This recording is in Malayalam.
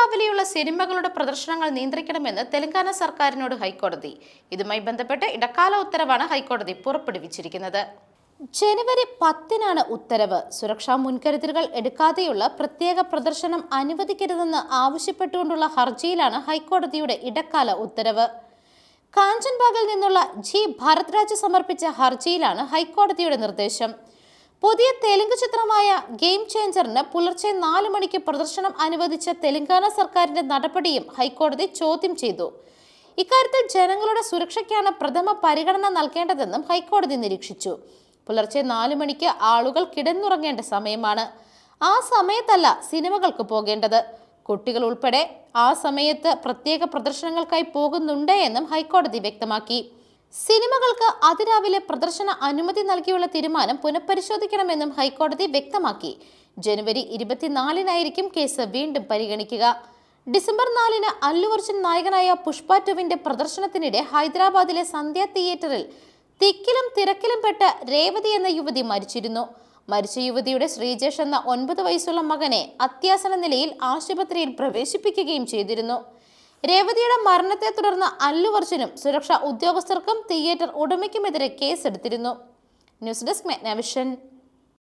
അതിരാവിലെയുള്ള സിനിമകളുടെ പ്രദർശനങ്ങൾ നിയന്ത്രിക്കണമെന്ന് തെലങ്കാന സർക്കാരിനോട് ഹൈക്കോടതി. ഇതുമായി ബന്ധപ്പെട്ട് ഇടക്കാല ഉത്തരവാണ് ഹൈക്കോടതി പുറപ്പെടുവിച്ചിരിക്കുന്നത്. ജനുവരി പത്തിനാണ് ഉത്തരവ്. സുരക്ഷാ മുൻകരുതലുകൾ എടുക്കാതെയുള്ള പ്രത്യേക പ്രദർശനം അനുവദിക്കരുതെന്ന് ആവശ്യപ്പെട്ടുകൊണ്ടുള്ള ഹർജിയിലാണ് ഹൈക്കോടതിയുടെ ഇടക്കാല ഉത്തരവ്. കാഞ്ചൻബാഗിൽ നിന്നുള്ള ജി. ഭരത്രാജ് സമർപ്പിച്ച ഹർജിയിലാണ് ഹൈക്കോടതിയുടെ നിർദ്ദേശം. പുതിയ തെലുങ്ക് ചിത്രമായ ഗെയിം ചേഞ്ചറിന് പുലർച്ചെ നാല് മണിക്ക് പ്രദർശനം അനുവദിച്ച തെലങ്കാന സർക്കാരിന്റെ നടപടിയും ഹൈക്കോടതി ചോദ്യം ചെയ്തു. ഇക്കാര്യത്തിൽ ജനങ്ങളുടെ സുരക്ഷയ്ക്കാണ് പ്രഥമ പരിഗണന നൽകേണ്ടതെന്നും ഹൈക്കോടതി നിരീക്ഷിച്ചു. പുലർച്ചെ നാല് മണിക്ക് ആളുകൾ കിടന്നുറങ്ങേണ്ട സമയമാണ്. ആ സമയത്തല്ല സിനിമകൾക്ക് പോകേണ്ടത്. കുട്ടികൾ ഉൾപ്പെടെ ആ സമയത്ത് പ്രത്യേക പ്രദർശനങ്ങൾക്കായി പോകുന്നുണ്ട് എന്നും ഹൈക്കോടതി വ്യക്തമാക്കി. സിനിമകൾക്ക് അതിരാവിലെ പ്രദർശന അനുമതി നൽകിയുള്ള തീരുമാനം പുനഃപരിശോധിക്കണമെന്നും ഹൈക്കോടതി വ്യക്തമാക്കി. ജനുവരി ഇരുപത്തിനാലിനായിരിക്കും കേസ് വീണ്ടും പരിഗണിക്കുക. ഡിസംബർ നാലിന് അല്ലു അർജുൻ നായകനായ പുഷ്പ ടുവിന്റെ പ്രദർശനത്തിനിടെ ഹൈദരാബാദിലെ സന്ധ്യ തിയേറ്ററിൽ തിക്കിലും തിരക്കിലും പെട്ട രേവതി എന്ന യുവതി മരിച്ചിരുന്നു. മരിച്ച യുവതിയുടെ ശ്രീജേഷ് എന്ന ഒൻപത് വയസ്സുള്ള മകനെ അത്യാസന നിലയിൽ ആശുപത്രിയിൽ പ്രവേശിപ്പിക്കുകയും ചെയ്തിരുന്നു. രേവതിയുടെ മരണത്തെ തുടർന്ന് അല്ലു അർജുനും സുരക്ഷാ ഉദ്യോഗസ്ഥർക്കും തിയേറ്റർ ഉടമയ്ക്കുമെതിരെ കേസെടുത്തിരുന്നു. News desk മെഗ്നവിഷൻ